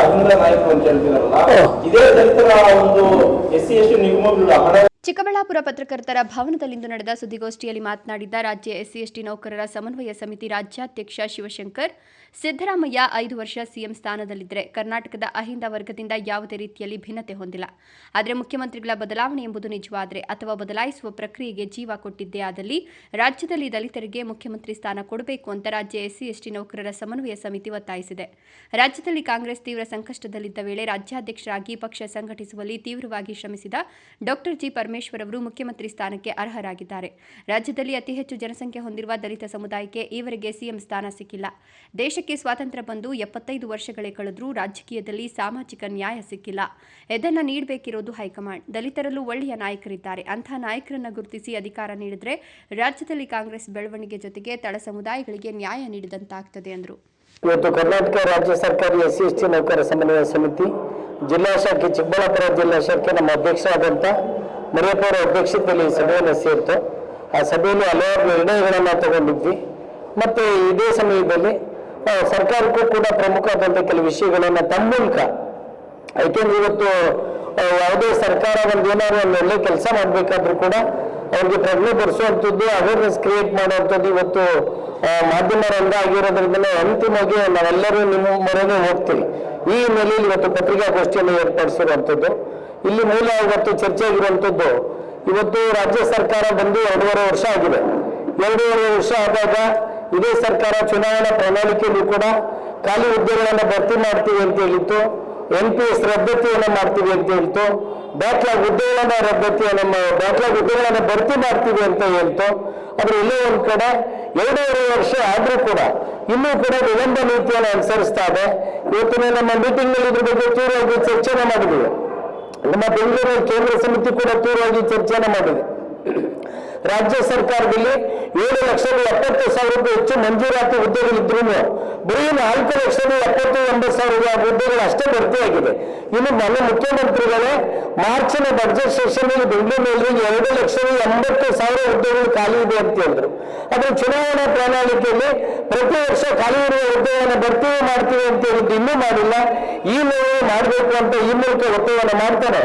ಅಹಿಂದ ನಾಯಕರು ಅಂತ ಹೇಳ್ತಿದಾರಲ್ಲ ಇದೇ ದಲಿತರ ಒಂದು ಎಸ್ ಸಿ ಎಸ್ ಟಿ ನಿಗಮಗಳು ಹಣ ಚಿಕ್ಕಬಳ್ಳಾಪುರ ಪತ್ರಕರ್ತರ ಭವನದಲ್ಲಿಂದು ನಡೆದ ಸುದ್ದಿಗೋಷ್ಠಿಯಲ್ಲಿ ಮಾತನಾಡಿದ ರಾಜ್ಯ ಎಸ್ಸಿ ಎಸ್ಟಿ ನೌಕರರ ಸಮನ್ವಯ ಸಮಿತಿ ರಾಜ್ಯಾಧ್ಯಕ್ಷ ಶಿವಶಂಕರ್, ಸಿದ್ದರಾಮಯ್ಯ ಐದು ವರ್ಷ ಸಿಎಂ ಸ್ಥಾನದಲ್ಲಿದ್ದರೆ ಕರ್ನಾಟಕದ ಅಹಿಂದ ವರ್ಗದಿಂದ ಯಾವುದೇ ರೀತಿಯಲ್ಲಿ ಭಿನ್ನತೆ ಹೊಂದಿಲ್ಲ. ಆದರೆ ಮುಖ್ಯಮಂತ್ರಿಗಳ ಬದಲಾವಣೆ ಎಂಬುದು ನಿಜವಾದರೆ ಅಥವಾ ಬದಲಾಯಿಸುವ ಪ್ರಕ್ರಿಯೆಗೆ ಜೀವ ಕೊಟ್ಟಿದ್ದೇ ಆದಲ್ಲಿ ರಾಜ್ಯದಲ್ಲಿ ದಲಿತರಿಗೆ ಮುಖ್ಯಮಂತ್ರಿ ಸ್ಥಾನ ಕೊಡಬೇಕು ಅಂತ ರಾಜ್ಯ ಎಸ್ಸಿ ಎಸ್ಟಿ ನೌಕರರ ಸಮನ್ವಯ ಸಮಿತಿ ಒತ್ತಾಯಿಸಿದೆ. ರಾಜ್ಯದಲ್ಲಿ ಕಾಂಗ್ರೆಸ್ ತೀವ್ರ ಸಂಕಷ್ಟದಲ್ಲಿದ್ದ ವೇಳೆ ರಾಜ್ಯಾಧ್ಯಕ್ಷರಾಗಿ ಪಕ್ಷ ಸಂಘಟಿಸುವಲ್ಲಿ ತೀವ್ರವಾಗಿ ಶ್ರಮಿಸಿದ ಡಾಕ್ಟರ್ ಜಿ. ಪರಮೇಶ್ವರ್ ಅವರು ಮುಖ್ಯಮಂತ್ರಿ ಸ್ಥಾನಕ್ಕೆ ಅರ್ಹರಾಗಿದ್ದಾರೆ. ರಾಜ್ಯದಲ್ಲಿ ಅತಿ ಹೆಚ್ಚು ಜನಸಂಖ್ಯೆ ಹೊಂದಿರುವ ದಲಿತ ಸಮುದಾಯಕ್ಕೆ ಈವರೆಗೆ ಸಿಎಂ ಸ್ಥಾನ ಸಿಕ್ಕಿಲ್ಲ. ದೇಶಕ್ಕೆ ಸ್ವಾತಂತ್ರ್ಯ ಬಂದು ಎಪ್ಪತ್ತೈದು ವರ್ಷಗಳೇ ಕಳೆದರೂ ರಾಜಕೀಯದಲ್ಲಿ ಸಾಮಾಜಿಕ ನ್ಯಾಯ ಸಿಕ್ಕಿಲ್ಲ. ಇದನ್ನು ನೀಡಬೇಕಿರೋದು ಹೈಕಮಾಂಡ್. ದಲಿತರಲ್ಲೂ ಒಳ್ಳೆಯ ನಾಯಕರಿದ್ದಾರೆ. ಅಂಥ ನಾಯಕರನ್ನ ಗುರುತಿಸಿ ಅಧಿಕಾರ ನೀಡಿದರೆ ರಾಜ್ಯದಲ್ಲಿ ಕಾಂಗ್ರೆಸ್ ಬೆಳವಣಿಗೆ ಜೊತೆಗೆ ತಳ ಸಮುದಾಯಗಳಿಗೆ ನ್ಯಾಯ ನೀಡಿದಂತಾಗ್ತದೆ ಎಂದರು ಇವತ್ತು ಕರ್ನಾಟಕ ರಾಜ್ಯ ಸರ್ಕಾರಿ ಎಸ್ ಸಿ ನೌಕರ ಸಮನ್ವಯ ಸಮಿತಿ ಜಿಲ್ಲಾ ಶಾಖೆ ಚಿಕ್ಕಬಳ್ಳಾಪುರ ಜಿಲ್ಲಾ ಶಾಖೆ ನಮ್ಮ ಅಧ್ಯಕ್ಷರಾದಂಥ ಮರಿಯಪ್ಪ ಅಧ್ಯಕ್ಷತೆಯಲ್ಲಿ ಸಭೆಯನ್ನು ಸೇರಿತು. ಆ ಸಭೆಯಲ್ಲಿ ಹಲವಾರು ನಿರ್ಣಯಗಳನ್ನು ತಗೊಂಡಿದ್ವಿ. ಮತ್ತು ಇದೇ ಸಮಯದಲ್ಲಿ ಸರ್ಕಾರಕ್ಕೂ ಕೂಡ ಪ್ರಮುಖವಾದಂಥ ಕೆಲವು ವಿಷಯಗಳನ್ನು ತಮ್ಮ ಮೂಲಕ ಯಾಕೆಂದ್ರೆ ಇವತ್ತು ಯಾವುದೇ ಸರ್ಕಾರ ಒಂದು ಏನಾದ್ರು ಒಂದು ಒಳ್ಳೆ ಕೆಲಸ ಮಾಡಬೇಕಾದ್ರೂ ಕೂಡ ಅವ್ರಿಗೆ ಪ್ರಜ್ಞೆ ಬರೆಸುವಂಥದ್ದು ಅವೇರ್ನೆಸ್ ಕ್ರಿಯೇಟ್ ಮಾಡುವಂಥದ್ದು ಇವತ್ತು ಮಾಧ್ಯಮರಂಗ ಮಾಧ್ಯಮ ರಂಗ ಆಗಿರೋದ್ರಿಂದಲೇ ಅಂತಿಮವಾಗಿ ನಾವೆಲ್ಲರೂ ನಿಮ್ಮ ಮೊರೆಗೆ ಹೋಗ್ತೀವಿ. ಈ ಹಿನ್ನೆಲೆಯಲ್ಲಿ ಇವತ್ತು ಪತ್ರಿಕಾಗೋಷ್ಠಿಯನ್ನು ಏರ್ಪಡಿಸಿರುವಂಥದ್ದು. ಇಲ್ಲಿ ಮೂಲ ಇವತ್ತು ಚರ್ಚೆ ಆಗಿರುವಂಥದ್ದು. ಇವತ್ತು ರಾಜ್ಯ ಸರ್ಕಾರ ಬಂದು ಎರಡೂವರೆ ವರ್ಷ ಆಗಿದೆ. ಎರಡೂವರೆ ವರ್ಷ ಆದಾಗ ಇದೇ ಸರ್ಕಾರ ಚುನಾವಣಾ ಪ್ರಣಾಳಿಕೆಯಲ್ಲೂ ಕೂಡ ಖಾಲಿ ಹುದ್ದೆಗಳನ್ನು ಭರ್ತಿ ಮಾಡ್ತೀವಿ ಅಂತ ಹೇಳಿತ್ತು. ಎನ್ ಪಿ ಎಸ್ ರದ್ದತಿಯನ್ನು ಮಾಡ್ತೀವಿ ಅಂತ ಹೇಳ್ತು ಬ್ಯಾಕ್ಲಾಗ್ ಹುದ್ದೆಗಳನ್ನ ರದ್ದತಿಯನ್ನು ಬ್ಯಾಕ್ಲಾಗ್ ಹುದ್ದೆಗಳನ್ನ ಭರ್ತಿ ಮಾಡ್ತೀವಿ ಅಂತ ಹೇಳ್ತು ಆದ್ರೆ ಇಲ್ಲೇ ಒಂದ್ ಕಡೆ ಎರಡೂವರೆ ವರ್ಷ ಆದ್ರೂ ಕೂಡ ಇನ್ನೂ ಕೂಡ ವಿಳಂಬ ನೀತಿಯನ್ನು ಅನುಸರಿಸ್ತಾ ಇದೆ. ಇವತ್ತಿನ ನಮ್ಮ ಮೀಟಿಂಗ್ನಲ್ಲಿ ಇದ್ರ ಬಗ್ಗೆ ಚೂರಾಗಿ ಚರ್ಚೆನ ಮಾಡಿದ್ದೀವಿ. ನಮ್ಮ ಬೆಂಗಳೂರು ಕೇಂದ್ರ ಸಮಿತಿ ಕೂಡ ತೀವ್ರವಾಗಿ ಚರ್ಚೆಯನ್ನು ಮಾಡಿದೆ. ರಾಜ್ಯ ಸರ್ಕಾರದಲ್ಲಿ ಏಳು ಲಕ್ಷದ ಎಪ್ಪತ್ತು ಸಾವಿರಕ್ಕೂ ಹೆಚ್ಚು ಮಂಜೂರಾತಿ ಹುದ್ದೆಗಳಿದ್ರು ಬರೀ ನಾಲ್ಕು ಲಕ್ಷದ ಎಪ್ಪತ್ತು ಒಂಬತ್ತು ಸಾವಿರ ಹುದ್ದೆಗಳು ಅಷ್ಟೇ ಭರ್ತಿಯಾಗಿದೆ ಇನ್ನು ನನ್ನ ಮುಖ್ಯಮಂತ್ರಿಗಳೇ, ಮಾರ್ಚಿನ ಬಜೆಟ್ ಸೆಷನ್ ಬೆಂಗಳೂರಿನಲ್ಲಿ ಎರಡು ಲಕ್ಷದ ಎಂಬತ್ತು ಸಾವಿರ ಹುದ್ದೆಗಳು ಖಾಲಿ ಇದೆ ಅಂತ ಹೇಳಿದ್ರು. ಆದರೆ ಚುನಾವಣಾ ಪ್ರಣಾಳಿಕೆಯಲ್ಲಿ ಪ್ರತಿ ವರ್ಷ ಖಾಲಿ ಇರುವ ಹುದ್ದೆಗಳನ್ನು ಭರ್ತಿ ಮಾಡ್ತೀವಿ ಅಂತ ಹೇಳಿದ್ದು ಇನ್ನೂ ಮಾಡಿಲ್ಲ. ಈ ಮೇಲೆ ಮಾಡಬೇಕು ಅಂತ ಈ ಮೂಲಕ ಒತ್ತಾಯವನ್ನು ಮಾಡ್ತಾರೆ.